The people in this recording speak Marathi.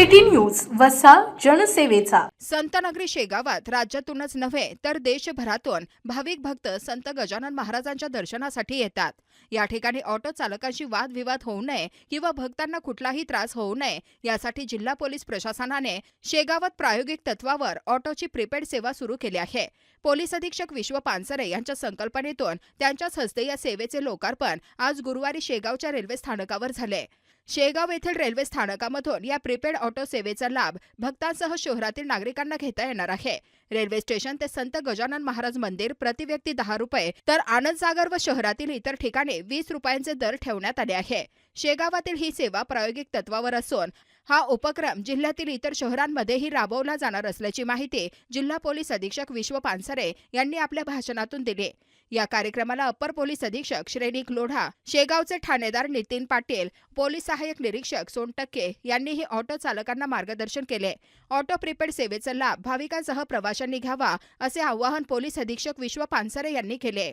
City news वसा जनसेवेचा. संतनगरी शेगावात राज्यातूनच नव्हे तर देशभरातून भाविक भक्त संत गजानन महाराजांच्या दर्शनासाठी येतात. या ठिकाणी ऑटो चालकांशी वादविवाद होऊ नये किंवा भक्तांना कुठलाही त्रास होऊ नये यासाठी जिल्हा पोलीस प्रशासनाने शेगावात प्रायोगिक तत्वावर ऑटोची प्रीपेड सेवा सुरू केली आहे. पोलीस अधीक्षक विश्व पानसरे यांच्या संकल्पनेतून त्यांच्याच हस्ते या सेवेचे लोकार्पण आज गुरुवारी शेगावच्या रेल्वे स्थानकावर झाले. शेगाव येथील रेल्वे स्थानकामधून या प्रीपेड ऑटो सेवेचा लाभ भक्तांसह शहरातील नागरिकांना घेता येणार आहे. रेल्वे स्टेशन ते संत गजानन महाराज मंदिर प्रति व्यक्ती दहा रुपये तर आनंद सागर व शहरातील इतर ठिकाणी वीस रुपयांचे दर ठेवण्यात आले आहे. शेगावातील ही सेवा प्रायोगिक तत्वावर असून हा उपक्रम जिल्ह्यातील इतर शहरांमध्येही राबवला जाणार असल्याची माहिती जिल्हा पोलीस अधीक्षक विश्व पानसरे यांनी आपल्या भाषणातून दिली. या कार्यक्रमाला अप्पर पोलीस अधीक्षक श्रेणिक लोढा शेगावचे ठाणेदार नितीन पाटील पोलीस सहाय्यक निरीक्षक सोनटक्के यांनीही ऑटो चालकांना मार्गदर्शन केले. ऑटो प्रीपेड सेवेचा लाभ भाविकांसह प्रवाशांनी घ्यावा असे आवाहन पोलीस अधीक्षक विश्व पानसरे यांनी केले.